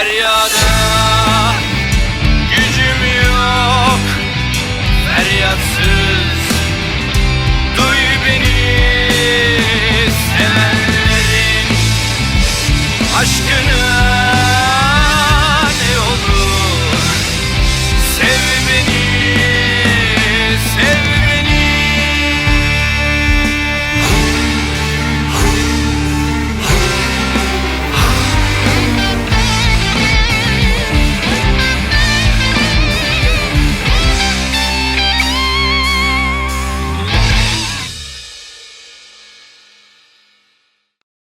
Feryada